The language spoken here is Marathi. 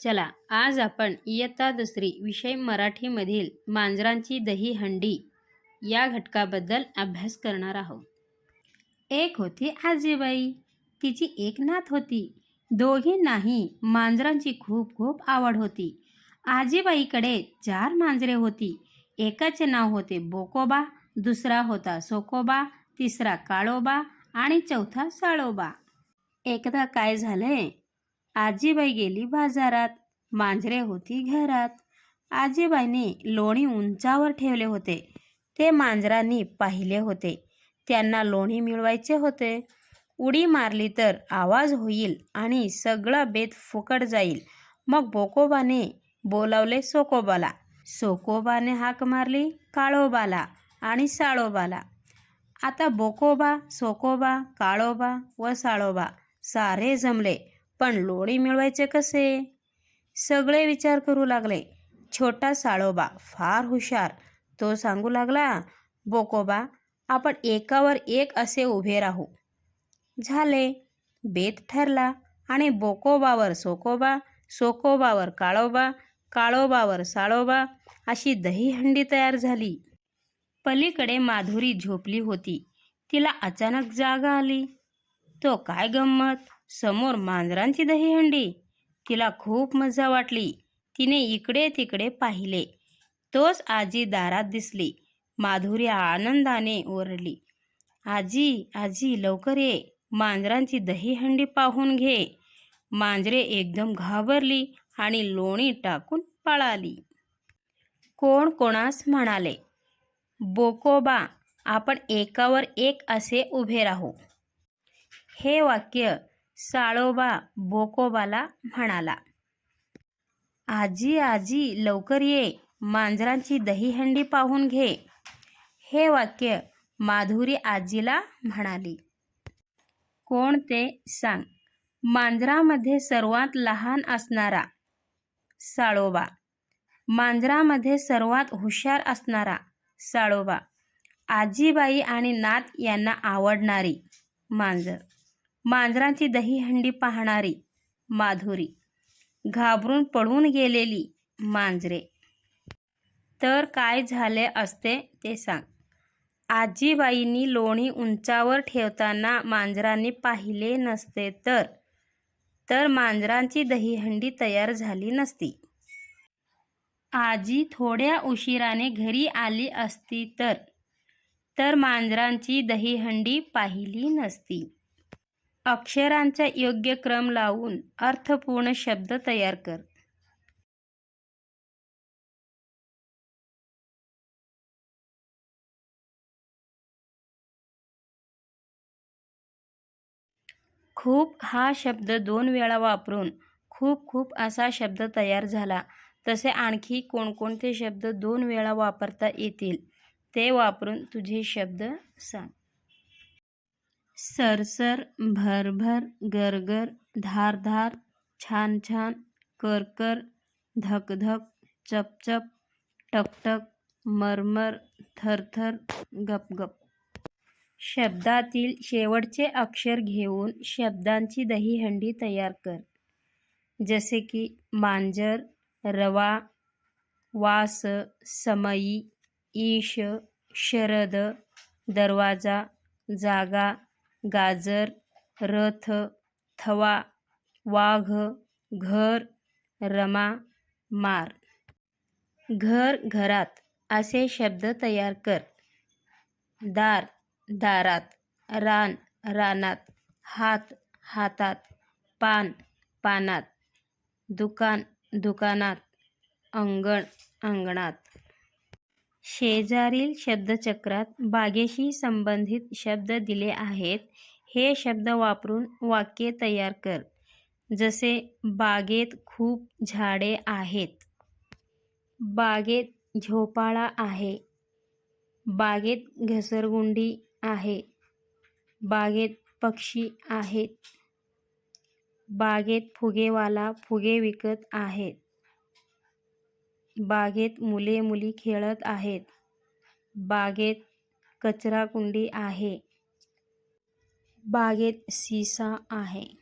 चला आज आपण इयत्ता दुसरी विषय मराठीमधील मांजरांची दही हंडी या घटकाबद्दल अभ्यास करणार आहोत. एक होती आजीबाई तिची एक नात होती. दोघी नाही मांजरांची खूप खूप आवड होती. आजीबाईकडे चार मांजरे होती. एकाचे नाव होते बोकोबा दुसरा होता सोकोबा तिसरा काळोबा आणि चौथा साळोबा. एकदा काय झालंय? आजीबाई गेली बाजारात. मांजरे होती घरात. आजीबाईने लोणी उंचावर ठेवले होते. ते मांजरांनी पाहिले होते. त्यांना लोणी मिळवायचे होते. उडी मारली तर आवाज होईल आणि सगळं बेत फुकट जाईल. मग बोकोबाने बोलावले सोकोबाला. सोकोबाने हाक मारली काळोबाला आणि साळोबाला. आता बोकोबा सोकोबा काळोबा व साळोबा सारे जमले. पण लोणी मिळवायचे कसे? सगळे विचार करू लागले. छोटा साळोबा फार हुशार. तो सांगू लागला बोकोबा आपण एकावर एक असे उभे राहू. झाले. बेत ठरला आणि बोकोबावर सोकोबा सोकोबावर काळोबा काळोबावर साळोबा अशी दहीहंडी तयार झाली. पलीकडे माधुरी झोपली होती. तिला अचानक जागा आली. तो काय गंमत? समोर मांजरांची दहीहंडी तिला खूप मजा वाटली. तिने इकडे तिकडे पाहिले. तोच आजी दारात दिसली. माधुरी आनंदाने ओरडली. आजी आजी लवकर ये. मांजरांची दहीहंडी पाहून घे. मांजरे एकदम घाबरली आणि लोणी टाकून पळाली. कोण कोणास म्हणाले बोकोबा आपण एकावर एक असे उभे राहू. हे वाक्य साळोबा बोकोबाला म्हणाला आजी आजी लवकर ये. मांजरांची दहीहंडी पाहून घे. हे वाक्य माधुरी आजीला म्हणाली. कोण ते सांग. मांजरामध्ये सर्वात लहान असणारा साळोबा. मांजरामध्ये सर्वात हुशार असणारा साळोबा. आजीबाई आणि नात यांना आवडणारी मांजर. मांजरांची दहीहंडी पाहणारी माधुरी. घाबरून पळून गेलेली मांजरे. तर काय झाले असते ते सांग. आजीबाईंनी लोणी उंचावर ठेवताना मांजरांनी पाहिले नसते तर तर मांजरांची दहीहंडी तयार झाली नसती. आजी थोड्या उशिराने घरी आली असती तर तर मांजरांची दहीहंडी पाहिली नसती. अक्षरांचा योग्य क्रम लावून अर्थपूर्ण शब्द तयार कर. खूप हा शब्द दोन वेळा वापरून खूप खूप असा शब्द तयार झाला. तसे आणखी कोणकोणते शब्द दोन वेळा वापरता येतील ते वापरून तुझे शब्द सांग. सरसर भरभर गरगर धारधार छान छान करकर धकधक चपचप टकटक मरमर थरथर गपगप. शब्दातील शेवटचे अक्षर घेऊन शब्दांची दहीहंडी तयार कर. जसे की मांजर रवा वास समयी ईश शरद दरवाजा जागा गाजर रथ थवा वाघ घर रमा मार. घर घरात असे शब्द तयार कर. दार दारात रान रानात हात हातात पान पानात दुकान दुकानात अंगण अंगणात. शेजारील शब्दचक्रात बागेशी संबंधित शब्द दिले आहेत. हे शब्द वापरून वाक्ये तयार कर. जसे बागेत खूप झाडे आहेत. बागेत झोपाळा आहे. बागेत घसरगुंडी आहे. बागेत पक्षी आहेत. बागेत फुगेवाला फुगे विकत आहेत. बागेत मुले मुली खेळत आहेत. बागेत कचराकुंडी आहे. बागेत सीसा आहे.